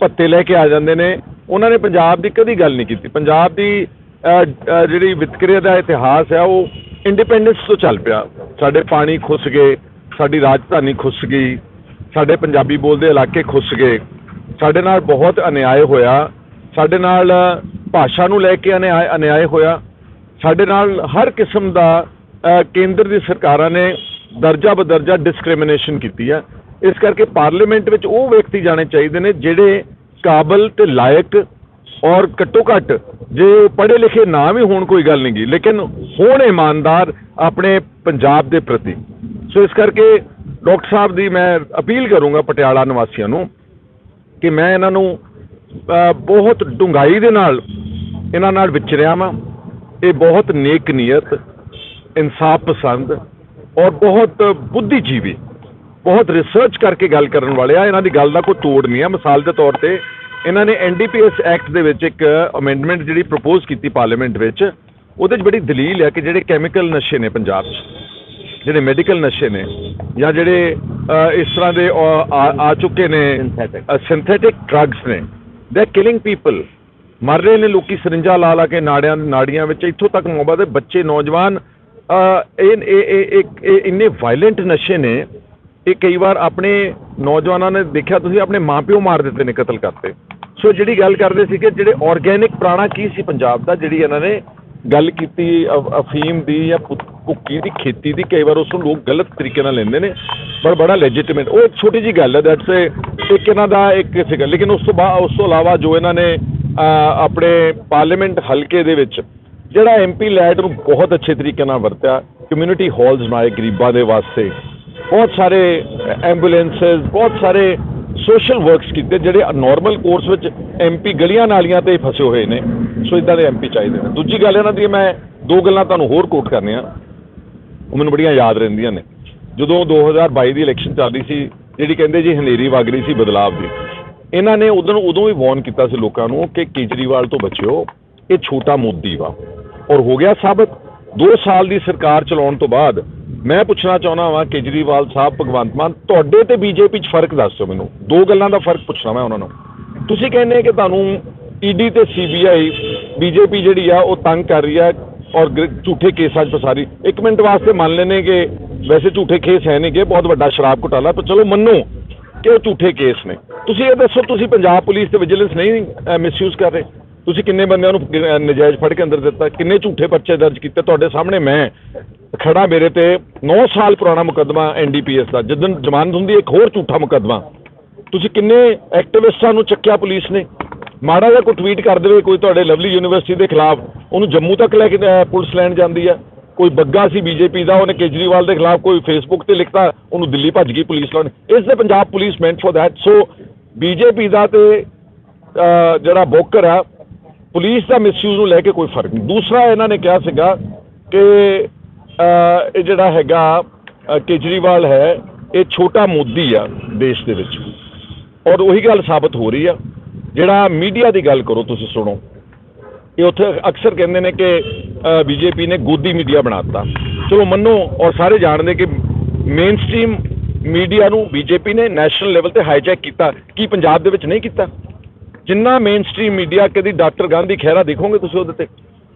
S4: ਭੱਤੇ ਲੈ ਕੇ ਆ ਜਾਂਦੇ ਨੇ, ਉਹਨਾਂ ਨੇ ਪੰਜਾਬ ਦੀ ਕਦੀ ਗੱਲ ਨਹੀਂ ਕੀਤੀ। ਪੰਜਾਬ ਦੀ ਜਿਹੜੀ ਵਿਤਕਰੇ ਦਾ ਇਤਿਹਾਸ ਹੈ ਉਹ ਇੰਡੀਪੈਂਡੈਂਸ ਤੋਂ ਚੱਲ ਪਿਆ। ਸਾਡੇ ਪਾਣੀ ਖੁੱਸ ਗਏ, ਸਾਡੀ ਰਾਜਧਾਨੀ ਖੁੱਸ ਗਈ, ਸਾਡੇ ਪੰਜਾਬੀ ਬੋਲਦੇ ਇਲਾਕੇ ਖੁੱਸ ਗਏ। ਸਾਡੇ ਨਾਲ ਬਹੁਤ ਅਨਿਆਏ ਹੋਇਆ, ਸਾਡੇ ਨਾਲ ਭਾਸ਼ਾ ਨੂੰ ਲੈ ਕੇ ਅਨਿਆਏ ਅਨਿਆਏ ਹੋਇਆ। ਸਾਡੇ ਨਾਲ ਹਰ ਕਿਸਮ ਦਾ ਕੇਂਦਰ ਦੀ ਸਰਕਾਰਾਂ ਨੇ ਦਰਜਾ ਬਦਰਜਾ ਡਿਸਕ੍ਰਿਮੀਨੇਸ਼ਨ ਕੀਤੀ ਹੈ। ਇਸ ਕਰਕੇ ਪਾਰਲੀਮੈਂਟ ਵਿੱਚ ਉਹ ਵਿਅਕਤੀ ਜਾਣੇ ਚਾਹੀਦੇ ਨੇ ਜਿਹੜੇ ਕਾਬਲ ਤੇ ਲਾਇਕ ਔਰ ਘੱਟੋ ਘੱਟ ਜੇ ਪੜ੍ਹੇ ਲਿਖੇ ਨਾ ਵੀ ਹੋਣ ਕੋਈ ਗੱਲ ਨਹੀਂ ਗੀ, ਲੇਕਿਨ ਹੋਣ ਇਮਾਨਦਾਰ ਆਪਣੇ ਪੰਜਾਬ ਦੇ ਪ੍ਰਤੀ। ਸੋ ਇਸ ਕਰਕੇ ਡਾਕਟਰ ਸਾਹਿਬ ਦੀ ਮੈਂ ਅਪੀਲ ਕਰੂੰਗਾ ਪਟਿਆਲਾ ਨਿਵਾਸੀਆਂ ਨੂੰ ਕਿ ਮੈਂ ਇਹਨਾਂ ਨੂੰ ਬਹੁਤ ਡੂੰਘਾਈ ਦੇ ਨਾਲ ਇਹਨਾਂ ਨਾਲ ਵਿਚਰਿਆ ਵਾਂ। ਇਹ ਬਹੁਤ ਨੇਕ ਨੀਅਤ, ਇਨਸਾਫ ਪਸੰਦ ਔਰ ਬਹੁਤ ਬੁੱਧੀਜੀਵੀ ਬਹੁਤ ਰਿਸਰਚ ਕਰਕੇ ਗੱਲ ਕਰਨ ਵਾਲੇ ਆ ਇਹਨਾਂ ਦੀ ਗੱਲ ਦਾ ਕੋਈ ਤੋੜ ਨਹੀਂ ਆ। ਮਿਸਾਲ ਦੇ ਤੌਰ ਤੇ ਇਹਨਾਂ ਨੇ ਐਨਡੀਪੀਐਸ ਐਕਟ ਦੇ ਵਿੱਚ ਇੱਕ ਅਮੈਂਡਮੈਂਟ ਜਿਹੜੀ ਪ੍ਰਪੋਜ਼ ਕੀਤੀ ਪਾਰਲੀਮੈਂਟ ਵਿੱਚ ਉਹਦੇ 'ਚ ਬੜੀ ਦਲੀਲ ਹੈ ਕਿ ਜਿਹੜੇ ਕੈਮੀਕਲ ਨਸ਼ੇ ਨੇ ਪੰਜਾਬ 'ਚ ਜਿਹੜੇ ਮੈਡੀਕਲ ਨਸ਼ੇ ਨੇ ਜਾਂ ਜਿਹੜੇ ਇਸ ਤਰ੍ਹਾਂ ਦੇ ਆ ਚੁੱਕੇ ਨੇ. ਸਿੰਥੈਟਿਕ ਡਰੱਗਸ ਨੇ। ਦੇ ਕਿਲਿੰਗ ਪੀਪਲ ਮਰ ਰਹੇ ਨੇ ਲੋਕੀ ਸਰਿੰਜਾਂ ਲਾ ਲਾ ਕੇ ਨਾੜਿਆਂ ਨਾੜੀਆਂ ਵਿੱਚ ਇੱਥੋਂ ਤੱਕ ਮੋਬਾ ਦੇ ਬੱਚੇ ਨੌਜਵਾਨ ਇਹ ਇਹ, ਇਹ- ਇੰਨੇ ਵਾਇਲੈਂਟ ਨਸ਼ੇ ਨੇ, ਇਹ ਕਈ ਵਾਰ ਆਪਣੇ ਨੌਜਵਾਨਾਂ ਨੇ ਦੇਖਿਆ, ਤੁਸੀਂ ਆਪਣੇ ਮਾਪਿਓ ਮਾਰ ਦਿੱਤੇ ਨੇ ਕਤਲ ਕਰਤੇ। ਸੋ ਜਿਹੜੀ ਗੱਲ ਕਰਦੇ ਸੀ ਕਿ ਜਿਹੜੇ ਆਰਗੇਨਿਕ ਪ੍ਰਾਣਾ ਕੀ ਸੀ ਪੰਜਾਬ ਦਾ, ਜਿਹੜੀ ਇਹਨਾਂ ਨੇ ਗੱਲ ਕੀਤੀ ਅਫੀਮ ਦੀ ਜਾਂ ਭੁ- ਭੁੱਕੀ ਦੀ, ਖੇਤੀ ਦੀ, ਕਈ ਵਾਰ ਉਸ ਨੂੰ ਲੋਕ ਗਲਤ ਤਰੀਕੇ ਨਾਲ ਲੈਂਦੇ ਨੇ, ਪਰ ਬੜਾ ਲੈਜੀਟਿਮੇਟ ਉਹ ਇੱਕ ਛੋਟੀ ਜੀ ਗੱਲ ਹੈ ਦੈਟਸ ਇੱਕ ਇਹਨਾਂ ਦਾ ਇੱਕ ਸੀਗਾ ਲੇਕਿਨ ਉਸ ਤੋਂ ਬਾਅਦ ਉਸ ਤੋਂ ਇਲਾਵਾ ਜੋ ਇਹਨਾਂ ਨੇ ਆਪਣੇ ਪਾਰਲੀਮੈਂਟ ਹਲਕੇ ਦੇ ਵਿੱਚ ਜਿਹੜਾ ਐਮਪੀ ਲੈਟ ਨੂੰ ਬਹੁਤ ਅੱਛੇ ਤਰੀਕੇ ਨਾਲ ਵਰਤਿਆ ਕਮਿਊਨਿਟੀ ਹਾਲਸ ਬਣਾਏ ਗਰੀਬਾਂ ਦੇ ਵਾਸਤੇ, ਬਹੁਤ ਸਾਰੇ ਐਂਬੂਲੈਂਸਸ ਬਹੁਤ ਸਾਰੇ ਸੋਸ਼ਲ ਵਰਕਸ ਕੀਤੇ ਜਿਹੜੇ ਨਾਰਮਲ ਕੋਰਸ ਵਿੱਚ ਐਮਪੀ ਗਲੀਆਂ ਨਾਲੀਆਂ ਤੇ ਫਸੇ ਹੋਏ ਨੇ। ਸੋ ਇਦਾਂ ਦੇ ਐਮਪੀ ਚਾਹੀਦੇ ਨੇ। ਦੂਜੀ ਗੱਲ ਇਹਨਾਂ ਦੀ, ਮੈਂ ਦੋ ਗੱਲਾਂ ਤੁਹਾਨੂੰ ਹੋਰ ਕੋਟ ਕਰਨੀਆਂ। ਉਹ ਮੈਨੂੰ ਬੜੀਆਂ ਯਾਦ ਰਹਿੰਦੀਆਂ ਨੇ। ਜਦੋਂ 2022 ਦੀ ਇਲੈਕਸ਼ਨ ਚੱਲ ਰਹੀ ਸੀ, ਜਿਹੜੀ ਕਹਿੰਦੇ ਜੀ ਹਨੇਰੀ ਵਗ ਰਹੀ ਸੀ ਬਦਲਾਵ ਦੀ, ਇਹਨਾਂ ਨੇ ਉਦੋਂ ਉਦੋਂ ਹੀ ਵਾਰਨ ਕੀਤਾ ਸੀ ਲੋਕਾਂ ਨੂੰ ਕਿ ਕੇਜਰੀਵਾਲ ਤੋਂ ਬਚਿਓ, ਇਹ ਛੋਟਾ ਮੋਦੀ ਵਾ। ਔਰ ਹੋ ਗਿਆ ਸਾਬਤ। 2 ਸਾਲ ਦੀ ਸਰਕਾਰ ਚਲਾਉਣ ਤੋਂ ਬਾਅਦ ਮੈਂ ਪੁੱਛਣਾ ਚਾਹੁੰਦਾ ਵਾਂ, ਕੇਜਰੀਵਾਲ ਸਾਹਿਬ, ਭਗਵੰਤ ਮਾਨ, ਤੁਹਾਡੇ ਤੇ ਬੀਜੇਪੀ 'ਚ ਫ਼ਰਕ ਦੱਸੋ ਮੈਨੂੰ। ਦੋ ਗੱਲਾਂ ਦਾ ਫ਼ਰਕ ਪੁੱਛਣਾ ਮੈਂ ਉਹਨਾਂ ਨੂੰ। ਤੁਸੀਂ ਕਹਿੰਦੇ ਕਿ ਤੁਹਾਨੂੰ ਈਡੀ ਤੇ ਸੀਬੀਆਈ ਬੀਜੇਪੀ ਜਿਹੜੀ ਆ, ਉਹ ਤੰਗ ਕਰ ਰਹੀ ਆ ਔਰ ਝੂਠੇ ਕੇਸਾਂ 'ਚ ਫਸਾ ਰਹੀ। ਇੱਕ ਮਿੰਟ ਵਾਸਤੇ ਮੰਨ ਲੈਨੇ ਕਿ ਵੈਸੇ ਝੂਠੇ ਕੇਸ ਹੈ ਨਹੀਂ ਕਿ ਬਹੁਤ ਵੱਡਾ ਸ਼ਰਾਬ ਘੁਟਾਲਾ, ਪਰ ਚਲੋ ਮੰਨੋ ਕਿ ਉਹ ਝੂਠੇ ਕੇਸ ਨੇ। ਤੁਸੀਂ ਇਹ ਦੱਸੋ, ਤੁਸੀਂ ਪੰਜਾਬ ਪੁਲਿਸ ਤੇ ਵਿਜੀਲੈਂਸ ਨਹੀਂ ਮਿਸਯੂਜ਼ ਕਰ ਰਹੇ। ਤੁਸੀਂ ਕਿੰਨੇ ਬੰਦਿਆਂ ਨੂੰ ਨਜਾਇਜ਼ ਫੜ ਕੇ ਅੰਦਰ ਦਿੱਤਾ? ਕਿੰਨੇ ਝੂਠੇ ਪਰਚੇ ਦਰਜ ਕੀਤੇ? ਤੁਹਾਡੇ ਸਾਹਮਣੇ ਮੈਂ ਖੜਾ ਮੇਰੇ ਤੇ 9 ਸਾਲ ਪੁਰਾਣਾ ਮੁਕੱਦਮਾ ਐਨਡੀਪੀਐਸ ਦਾ। ਜਿੱਦਨ ਜ਼ਮਾਨਤ ਹੁੰਦੀ ਹੈ, ਇੱਕ ਹੋਰ ਝੂਠਾ ਮੁਕੱਦਮਾ। ਤੁਸੀਂ ਕਿੰਨੇ ਐਕਟੀਵਿਸਟਾਂ ਨੂੰ ਚੱਕਿਆ ਪੁਲਿਸ ਨੇ? ਮਾੜਾ ਜਿਹਾ ਕੋਈ ਟਵੀਟ ਕਰ ਦੇਵੇ ਕੋਈ ਤੁਹਾਡੇ ਲਵਲੀ ਯੂਨੀਵਰਸਿਟੀ ਦੇ ਖਿਲਾਫ। ਉਹਨੂੰ ਜੰਮੂ ਤੱਕ ਲੈ ਕੇ ਪੁਲਿਸ ਲੈਣ ਜਾਂਦੀ ਆ ਕੋਈ ਬੱਗਾ ਸੀ ਬੀਜੇਪੀ ਦਾ ਉਹਨੇ ਕੇਜਰੀਵਾਲ ਦੇ ਖਿਲਾਫ ਕੋਈ ਫੇਸਬੁੱਕ ਤੇ ਲਿਖਤਾ ਉਹਨੂੰ ਦਿੱਲੀ ਭੱਜ ਗਈ ਪੁਲਿਸ ਲੈਣ ਇਸ ਦੇ ਪੰਜਾਬ ਪੁਲਿਸ ਮੈਂਟ ਫੋਰ ਦੈਟ ਸੋ ਬੀਜੇਪੀ ਦਾ ਤੇ ਜਿਹੜਾ ਬੋਕਰ ਆ ਪੁਲਿਸ ਦਾ ਮਿਸਯੂਜ਼ ਨੂੰ ਲੈ ਕੇ ਕੋਈ ਫ਼ਰਕ ਨਹੀਂ। ਦੂਸਰਾ ਇਹਨਾਂ ਨੇ ਕਿਹਾ ਸੀਗਾ ਕਿ ਇਹ ਜਿਹੜਾ ਹੈਗਾ ਕੇਜਰੀਵਾਲ ਹੈ, ਇਹ ਛੋਟਾ ਮੋਦੀ ਆ ਦੇਸ਼ ਦੇ ਵਿੱਚ। ਔਰ ਉਹੀ ਗੱਲ ਸਾਬਤ ਹੋ ਰਹੀ ਆ। ਜਿਹੜਾ ਮੀਡੀਆ ਦੀ ਗੱਲ ਕਰੋ ਤੁਸੀਂ ਸੁਣੋ। ਇਹ ਉੱਥੇ ਅਕਸਰ ਕਹਿੰਦੇ ਨੇ ਕਿ ਬੀਜੇਪੀ ਨੇ ਗੋਦੀ ਮੀਡੀਆ ਬਣਾਤਾ। ਚਲੋ ਮੰਨੋ ਔਰ ਸਾਰੇ ਜਾਣਦੇ ਕਿ ਮੇਨ ਸਟ੍ਰੀਮ ਮੀਡੀਆ ਨੂੰ ਬੀਜੇਪੀ ਨੇ ਨੈਸ਼ਨਲ ਲੈਵਲ ਤੇ ਹਾਈਜੈਕ ਕੀਤਾ। ਕੀ ਪੰਜਾਬ ਦੇ ਵਿੱਚ ਨਹੀਂ ਕੀਤਾ? ਜਿੰਨਾ ਮੇਨ ਸਟ੍ਰੀਮ ਮੀਡੀਆ ਕਦੀ ਡਾਕਟਰ ਗਾਂਧੀ ਖਹਿਰਾ ਦੇਖੋਗੇ ਤੁਸੀਂ ਉਹਦੇ ਤੇ?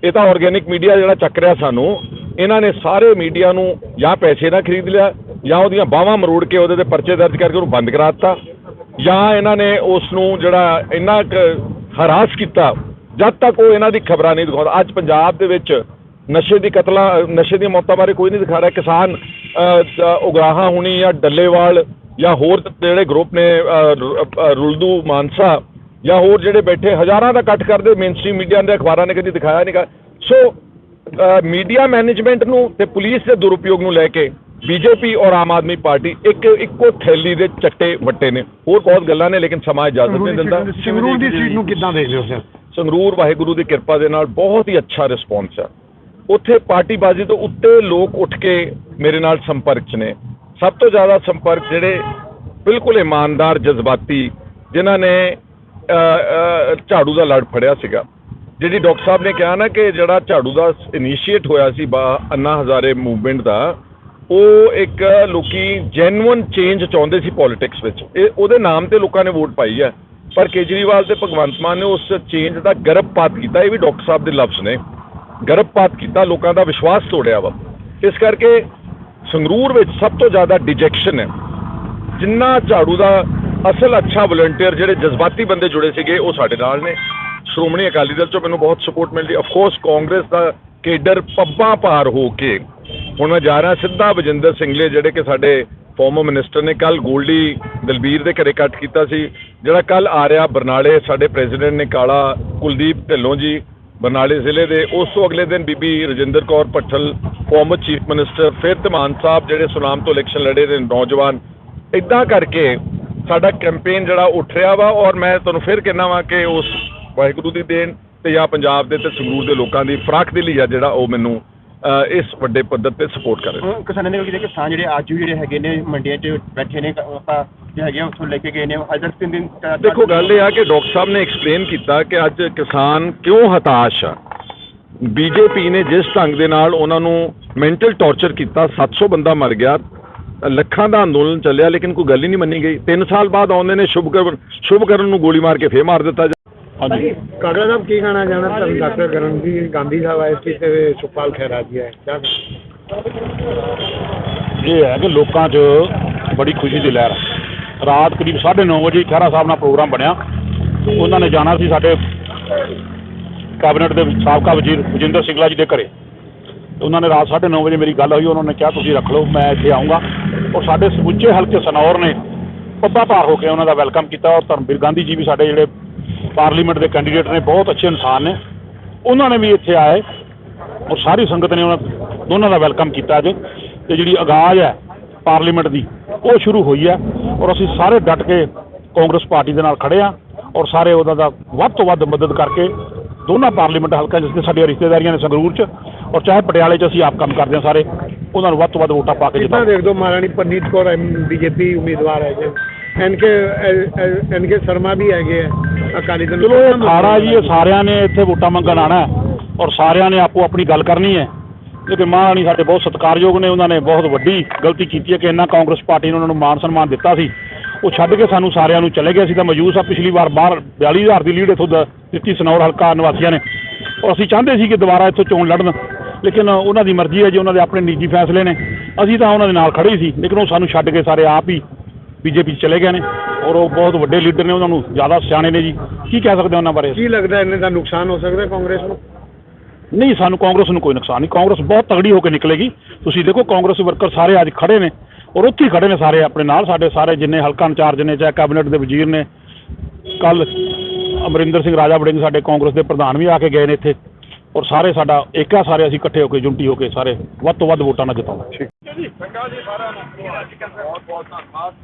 S4: ਇਹ ਤਾਂ ਆਰਗੇਨਿਕ ਮੀਡੀਆ ਜਿਹੜਾ ਚੱਕ ਰਿਹਾ ਸਾਨੂੰ, ਇਹਨਾਂ ਨੇ ਸਾਰੇ ਮੀਡੀਆ ਨੂੰ ਜਾਂ ਪੈਸੇ ਨਾਲ ਖਰੀਦ ਲਿਆ, ਜਾਂ ਉਹਦੀਆਂ ਬਾਹਾਂ ਮਰੋੜ ਕੇ ਉਹਦੇ ਤੇ ਪਰਚੇ ਦਰਜ ਕਰਕੇ ਉਹਨੂੰ ਬੰਦ ਕਰਾ ਦਿੱਤਾ ਜਾਂ ਇਹਨਾਂ ਨੇ ਉਸ ਨੂੰ ਜਿਹੜਾ ਇੰਨਾ ਕੁ ਹਰਾਸ ਕੀਤਾ, ਜਦ ਤੱਕ ਉਹ ਇਹਨਾਂ ਦੀ ਖਬਰਾਂ ਨਹੀਂ ਦਿਖਾਉਂਦਾ। ਅੱਜ ਪੰਜਾਬ ਦੇ ਵਿੱਚ ਨਸ਼ੇ ਦੀ ਕਤਲਾਂ, ਨਸ਼ੇ ਦੀਆਂ ਮੌਤਾਂ ਬਾਰੇ ਕੋਈ ਨਹੀਂ ਦਿਖਾ ਰਿਹਾ। ਕਿਸਾਨ ਉਗਰਾਹਾਂ ਹੋਣੀ ਜਾਂ ਡੱਲੇਵਾਲ ਜਾਂ ਹੋਰ ਜਿਹੜੇ ਗਰੁੱਪ ਨੇ ਰੁਲਦੂ ਮਾਨਸਾ ਜਾਂ ਹੋਰ ਜਿਹੜੇ ਬੈਠੇ ਹਜ਼ਾਰਾਂ ਦਾ ਇਕੱਠ ਕਰਦੇ ਮੇਨਸਟ੍ਰੀਮ ਮੀਡੀਆ ਦੇ ਅਖਬਾਰਾਂ ਨੇ ਕਦੀ ਦਿਖਾਇਆ ਨਹੀਂਗਾ ਸੋ ਮੀਡੀਆ ਮੈਨੇਜਮੈਂਟ ਨੂੰ ਤੇ ਪੁਲਿਸ ਦੇ ਦੁਰਉਪਯੋਗ ਨੂੰ ਲੈ ਕੇ ਬੀਜੇਪੀ ਔਰ ਆਮ ਆਦਮੀ ਪਾਰਟੀ ਇੱਕ ਇੱਕੋ ਥੈਲੀ ਦੇ ਚੱਟੇ ਵੱਟੇ ਨੇ। ਹੋਰ ਬਹੁਤ ਗੱਲਾਂ ਨੇ ਲੇਕਿਨ ਸਮਾਂ ਇਜਾਜ਼ਤ ਨਹੀਂ ਦਿੰਦਾ।
S3: ਸੰਗਰੂਰ ਦੀ ਸੀਟ ਨੂੰ ਕਿੱਦਾਂ ਦੇਖਦੇ ਹੋ ਸਰ?
S4: ਸੰਗਰੂਰ ਵਾਹਿਗੁਰੂ ਦੀ ਕਿਰਪਾ ਦੇ ਨਾਲ ਬਹੁਤ ਹੀ ਅੱਛਾ ਰਿਸਪੌਂਸ ਆ। ਉੱਥੇ ਪਾਰਟੀਬਾਜ਼ੀ ਤੋਂ ਉੱਤੇ ਲੋਕ ਉੱਠ ਕੇ ਮੇਰੇ ਨਾਲ ਸੰਪਰਕ 'ਚ ਨੇ। ਸਭ ਤੋਂ ਜ਼ਿਆਦਾ ਸੰਪਰਕ ਜਿਹੜੇ ਬਿਲਕੁਲ ਇਮਾਨਦਾਰ ਜਜ਼ਬਾਤੀ ਜਿਨ੍ਹਾਂ ਨੇ ਝਾੜੂ ਦਾ ਲੜ ਫੜਿਆ ਸੀਗਾ। ਜਿਹੜੀ ਡਾਕਟਰ ਸਾਹਿਬ ਨੇ ਕਿਹਾ ਨਾ ਕਿ ਜਿਹੜਾ ਝਾੜੂ ਦਾ ਇਨੀਸ਼ੀਏਟ ਹੋਇਆ ਸੀ ਬਾ ਅੰਨਾ ਹਜ਼ਾਰੇ ਮੂਵਮੈਂਟ ਦਾ, ਉਹ ਇੱਕ ਲੋਕੀ ਜੈਨੂਇਨ ਚੇਂਜ ਚਾਹੁੰਦੇ ਸੀ ਪੋਲਿਟਿਕਸ ਵਿੱਚ। ਇਹ ਉਹਦੇ ਨਾਮ ਤੇ ਲੋਕਾਂ ਨੇ ਵੋਟ ਪਾਈ ਹੈ। ਪਰ ਕੇਜਰੀਵਾਲ ਤੇ ਭਗਵੰਤ ਮਾਨ ਨੇ ਉਸ ਚੇਂਜ ਦਾ ਗਰਭਪਾਤ ਕੀਤਾ, ਇਹ ਵੀ ਡਾਕਟਰ ਸਾਹਿਬ ਦੇ ਲਫ਼ਜ਼ ਨੇ। ਗਰਭਪਾਤ ਕੀਤਾ, ਲੋਕਾਂ ਦਾ ਵਿਸ਼ਵਾਸ ਤੋੜਿਆ ਵਾ। ਇਸ ਕਰਕੇ ਸੰਗਰੂਰ ਵਿੱਚ ਸਭ ਤੋਂ ਜ਼ਿਆਦਾ ਡਿਜੈਕਸ਼ਨ ਹੈ। ਜਿੰਨਾ ਝਾੜੂ ਦਾ ਅਸਲ ਅੱਛਾ ਵਲੰਟੀਅਰ ਜਿਹੜੇ ਜਜ਼ਬਾਤੀ ਬੰਦੇ ਜੁੜੇ ਸੀਗੇ, ਉਹ ਸਾਡੇ ਨਾਲ ਨੇ। ਸ਼੍ਰੋਮਣੀ ਅਕਾਲੀ ਦਲ ਚੋਂ ਮੈਨੂੰ ਬਹੁਤ ਸਪੋਰਟ ਮਿਲਦੀ। ਆਫ ਕੋਰਸ ਕਾਂਗਰਸ ਦਾ ਕੇਡਰ ਪੱਬਾਂ ਪਾਰ ਹੋ ਕੇ। ਹੁਣ ਮੈਂ ਜਾ ਰਿਹਾ ਸਿੱਧਾ ਬਜਿੰਦਰ ਸਿੰਘਲੇ ਜਿਹੜੇ ਕਿ ਸਾਡੇ ਫਾਰਮਰ ਮਿਨਿਸਟਰ ਨੇ। ਕੱਲ ਗੋਲਡੀ ਦਲਬੀਰ ਦੇ ਘਰੇ ਕੱਟ ਕੀਤਾ ਸੀ, ਜਿਹੜਾ ਕੱਲ ਆ ਰਿਹਾ ਬਰਨਾਲੇ। ਸਾਡੇ ਪ੍ਰੈਜ਼ੀਡੈਂਟ ਨੇ ਕਾਲਾ ਕੁਲਦੀਪ ਢਿੱਲੋਂ ਜੀ ਬਰਨਾਲੇ ਜ਼ਿਲ੍ਹੇ ਦੇ। ਉਸ ਤੋਂ ਅਗਲੇ ਦਿਨ Bibi Rajinder Kaur Bhattal former chief minister ਫਿਰ ਧਮਾਨ ਸਾਹਿਬ, ਜਿਹੜੇ ਸੁਨਾਮ ਤੋਂ ਇਲੈਕਸ਼ਨ ਲੜੇ ਦੇ ਨੌਜਵਾਨ। ਇਦਾਂ ਕਰਕੇ ਸਾਡਾ ਕੈਂਪੇਨ ਜਿਹੜਾ ਉੱਠ ਰਿਹਾ ਵਾ ਔਰ ਮੈਂ ਤੁਹਾਨੂੰ ਫਿਰ ਕਹਿਣਾ ਵਾਂ ਕਿ ਉਸ ਵਾਹਿਗੁਰੂ ਦੀ ਦੇਣ ਤੇ ਜਾਂ ਪੰਜਾਬ ਦੇ ਤੇ ਸੰਗਰੂਰ ਦੇ ਲੋਕਾਂ ਦੀ ਫਰਾਖ ਦੇ ਲਈ ਆ ਜਿਹੜਾ ਉਹ ਮੈਨੂੰ ਇਸ ਵੱਡੇ ਪੱਧਰ ਤੇ ਸਪੋਰਟ ਕਰ ਰਹੇ।
S5: ਕਿਸਾਨਾਂ ਨੇ ਕਿਹਾ ਕਿ ਕਿਸਾਨ ਜਿਹੜੇ ਅੱਜ ਵੀ ਜਿਹੜੇ ਹੈਗੇ ਨੇ ਮੰਡੀਆਂ 'ਚ ਬੈਠੇ ਨੇ ਆਪਾਂ ਜੇ ਹੈਗੇ ਉੱਥੋਂ ਲੈ ਕੇ ਗਏ ਨੇ ਅਜਰ ਤਿੰਨ ਦਿਨ
S4: ਦੇਖੋ ਗੱਲ ਇਹ ਆ ਕਿ ਡਾਕਟਰ ਸਾਹਿਬ ਨੇ ਐਕਸਪਲੇਨ ਕੀਤਾ ਕਿ ਅੱਜ ਕਿਸਾਨ ਕਿਉਂ ਹਤਾਸ਼ ਆ। ਬੀਜੇਪੀ ਨੇ ਜਿਸ ਢੰਗ ਦੇ ਨਾਲ ਉਹਨਾਂ ਨੂੰ ਮੈਂਟਲ ਟੌਰਚਰ ਕੀਤਾ 700 ਬੰਦਾ ਮਰ ਗਿਆ ਲੱਖਾਂ ਦਾ ਅੰਦੋਲਨ ਚੱਲਿਆ ਲੇਕਿਨ ਕੋਈ ਗੱਲ ਹੀ ਨਹੀਂ ਮੰਨੀ ਗਈ। 3 ਸਾਲ ਬਾਅਦ ਆਉਂਦੇ ਨੇ ਸ਼ੁਭਕਰਨ ਸ਼ੁਭਕਰਨ ਨੂੰ ਗੋਲੀ ਮਾਰ ਕੇ ਫੇਰ ਮਾਰ ਦਿੱਤਾ
S3: ਹਾਂਜੀ। ਕਾਗੜਾ ਸਾਹਿਬ ਕੀ ਕਹਿਣਾ ਚਾਹੁੰਦਾ? ਤੁਹਾਨੂੰ ਡਾਕਟਰ ਕਰਨਜੀ ਗਾਂਧੀ ਸਾਹਿਬ ਆਏ ਸੀ ਤੇ ਸੁਖਪਾਲ ਖਹਿਰਾ ਜੀ ਆਏ
S6: ਇਹ ਹੈ ਕਿ ਲੋਕਾਂ 'ਚ ਬੜੀ ਖੁਸ਼ੀ ਦੀ ਲਹਿਰ ਰਾਤ ਕਰੀਬ 9:30 ਵਜੇ ਖਹਿਰਾ ਸਾਹਿਬ ਨਾਲ ਪ੍ਰੋਗਰਾਮ ਬਣਿਆ। ਉਹਨਾਂ ਨੇ ਜਾਣਾ ਸੀ ਸਾਡੇ ਕੈਬਨਿਟ ਦੇ ਸਾਬਕਾ ਵਜ਼ੀਰ ਵਜਿੰਦਰ ਸਿੰਗਲਾ ਜੀ ਦੇ ਘਰੇ। ਉਹਨਾਂ ਨੇ ਰਾਤ 9:30 ਵਜੇ ਮੇਰੀ ਗੱਲ ਹੋਈ ਉਹਨਾਂ ਨੇ ਕਿਹਾ ਤੁਸੀਂ ਰੱਖ ਲਓ ਮੈਂ ਇੱਥੇ ਆਉਂਗਾ ਔਰ ਸਾਡੇ ਸਮੁੱਚੇ ਹਲਕੇ ਸਨੌਰ ਨੇ ਪੱਬਾ ਪਾਰ ਹੋ ਕੇ ਉਹਨਾਂ ਦਾ ਵੈਲਕਮ ਕੀਤਾ ਔਰ ਧਰਮਵੀਰ ਗਾਂਧੀ ਜੀ ਵੀ ਸਾਡੇ ਜਿਹੜੇ ਪਾਰਲੀਮੈਂਟ ਦੇ ਕੈਂਡੀਡੇਟ ਨੇ, ਬਹੁਤ ਅੱਛੇ ਇਨਸਾਨ ਨੇ। ਉਹਨਾਂ ਨੇ ਵੀ ਇੱਥੇ ਆਏ ਔਰ ਸਾਰੀ ਸੰਗਤ ਨੇ ਉਹਨਾਂ ਦੋਨਾਂ ਦਾ ਵੈਲਕਮ ਕੀਤਾ ਅੱਜ। ਤੇ ਜਿਹੜੀ ਆਗਾਜ਼ ਹੈ ਪਾਰਲੀਮੈਂਟ ਦੀ, ਉਹ ਸ਼ੁਰੂ ਹੋਈ ਹੈ ਔਰ ਅਸੀਂ ਸਾਰੇ ਡਟ ਕੇ ਕਾਂਗਰਸ ਪਾਰਟੀ ਦੇ ਨਾਲ ਖੜੇ ਆ ਔਰ ਸਾਰੇ ਉਹਨਾਂ ਦਾ ਵੱਧ ਤੋਂ ਵੱਧ ਮਦਦ ਕਰਕੇ ਦੋਨਾਂ ਪਾਰਲੀਮੈਂਟ ਹਲਕਿਆਂ ਜਿਸ ਤੇ ਸਾਡੀਆਂ ਰਿਸ਼ਤੇਦਾਰੀਆਂ ਨੇ ਸੰਗਰੂਰ 'ਚ ਔਰ ਚਾਹੇ ਪਟਿਆਲੇ 'ਚ ਅਸੀਂ ਆਪ ਕੰਮ ਕਰਦੇ ਹਾਂ ਸਾਰੇ ਉਹਨਾਂ ਨੂੰ ਵੱਧ ਤੋਂ ਵੱਧ ਵੋਟਾਂ ਪਾ ਕੇ
S3: ਕਿੱਦਾਂ
S6: ਜਿਤਾਓ।
S3: ਦੇਖਦੇ ਹੋ ਮਹਾਰਾਣੀ ਪਰਨੀਤ ਕੌਰ ਬੀਜੇਪੀ ਉਮੀਦਵਾਰ ਹੈ ਜੀ ਐਨਕੇ ਐਨਕੇ ਸ਼ਰਮਾ ਵੀ ਹੈਗੇ ਆ ਅਕਾਲੀ ਦਲ
S6: ਚਲੋ ਇਹ ਖਾੜਾ ਜੀ ਇਹ ਸਾਰਿਆਂ ਨੇ ਇੱਥੇ ਵੋਟਾਂ ਮੰਗਣ ਆਣਾ ਹੈ ਔਰ ਸਾਰਿਆਂ ਨੇ ਆਪੋ ਆਪਣੀ ਗੱਲ ਕਰਨੀ ਹੈ। ਲੇਕਿਨ ਮਹਾਰਾਣੀ ਸਾਡੇ ਬਹੁਤ ਸਤਿਕਾਰਯੋਗ ਨੇ ਉਹਨਾਂ ਨੇ ਬਹੁਤ ਵੱਡੀ ਗਲਤੀ ਕੀਤੀ ਹੈ ਕਿ ਇੰਨਾ ਕਾਂਗਰਸ ਪਾਰਟੀ ਨੇ ਉਹਨਾਂ ਨੂੰ ਮਾਨ ਸਨਮਾਨ ਦਿੱਤਾ ਸੀ। ਉਹ ਛੱਡ ਕੇ ਸਾਨੂੰ ਸਾਰਿਆਂ ਨੂੰ ਚਲੇ ਗਏ ਸੀ ਤਾਂ ਮੌਜੂਦ ਆ ਪਿਛਲੀ ਵਾਰ ਬਾਹਰ 42000 ਦੀ ਲੀਡ ਇੱਥੋਂ ਦ- ਦਿੱਤੀ ਸਨੌਰ ਹਲਕਾ ਨਿਵਾਸੀਆਂ ਨੇ। ਔਰ ਅਸੀਂ ਚਾਹੁੰਦੇ ਸੀ ਕਿ ਦੁਬਾਰਾ ਇੱਥੋਂ ਚੋਣ ਲੜਨ। ਲੇਕਿਨ ਉਹਨਾਂ ਦੀ ਮਰਜ਼ੀ ਹੈ ਜੀ ਉਹਨਾਂ ਦੇ ਆਪਣੇ ਨਿੱਜੀ ਫੈਸਲੇ ਨੇ। ਅਸੀਂ ਤਾਂ ਉਹਨਾਂ ਦੇ ਨਾਲ ਖੜੇ ਸੀ ਲੇਕਿਨ ਉਹ ਸਾਨੂੰ ਛੱਡ ਕੇ ਸਾਰੇ ਆਪ ਹੀ ਬੀਜੇਪੀ ਚਲੇ ਗਏ ਨੇ ਔਰ ਉਹ ਬਹੁਤ ਵੱਡੇ ਲੀਡਰ ਨੇ ਉਹਨਾਂ ਨੂੰ ਜ਼ਿਆਦਾ ਸਿਆਣੇ ਨੇ ਜੀ। ਕੀ ਕਹਿ ਸਕਦੇ ਉਹਨਾਂ ਬਾਰੇ?
S3: ਕੀ ਲੱਗਦਾ ਇਹਨਾਂ ਦਾ ਨੁਕਸਾਨ ਹੋ ਸਕਦਾ ਕਾਂਗਰਸ ਨੂੰ?
S6: ਨਹੀਂ ਸਾਨੂੰ ਕਾਂਗਰਸ ਨੂੰ ਕੋਈ ਨੁਕਸਾਨ ਨਹੀਂ। ਕਾਂਗਰਸ ਬਹੁਤ ਤਗੜੀ ਹੋ ਕੇ ਨਿਕਲੇਗੀ। ਤੁਸੀਂ ਦੇਖੋ ਕਾਂਗਰਸ ਵਰਕਰ ਸਾਰੇ ਅੱਜ ਖੜੇ ਨੇ ਔਰ ਉੱਥੇ ਖੜੇ ਨੇ ਸਾਰੇ ਆਪਣੇ ਨਾਲ। ਸਾਡੇ ਸਾਰੇ ਜਿੰਨੇ ਹਲਕਾ ਇੰਚਾਰਜ ਨੇ ਚਾਹੇ ਕੈਬਨਿਟ ਦੇ ਵਜ਼ੀਰ ਨੇ ਕੱਲ ਅਮਰਿੰਦਰ ਸਿੰਘ ਰਾਜਾ ਵੜਿੰਗ ਸਾਡੇ ਕਾਂਗਰਸ ਦੇ ਪ੍ਰਧਾਨ ਵੀ ਆ ਕੇ ਗਏ ਨੇ ਇੱਥੇ। ਔਰ ਸਾਰੇ ਸਾਡਾ ਏਕਾ ਸਾਰੇ ਅਸੀਂ ਇਕੱਠੇ ਹੋ ਕੇ, ਜੁੰਟੀ ਹੋ ਕੇ ਸਾਰੇ ਵੱਧ ਤੋਂ ਵੱਧ ਵੋਟਾਂ ਨਾਲ ਜਿਤਾਉਂਗੇ
S1: ਚੰਗਾ ਜੀ ਸਾਰਿਆਂ ਨੂੰ। ਬਹੁਤ ਬਹੁਤ ਧੰਨਵਾਦ।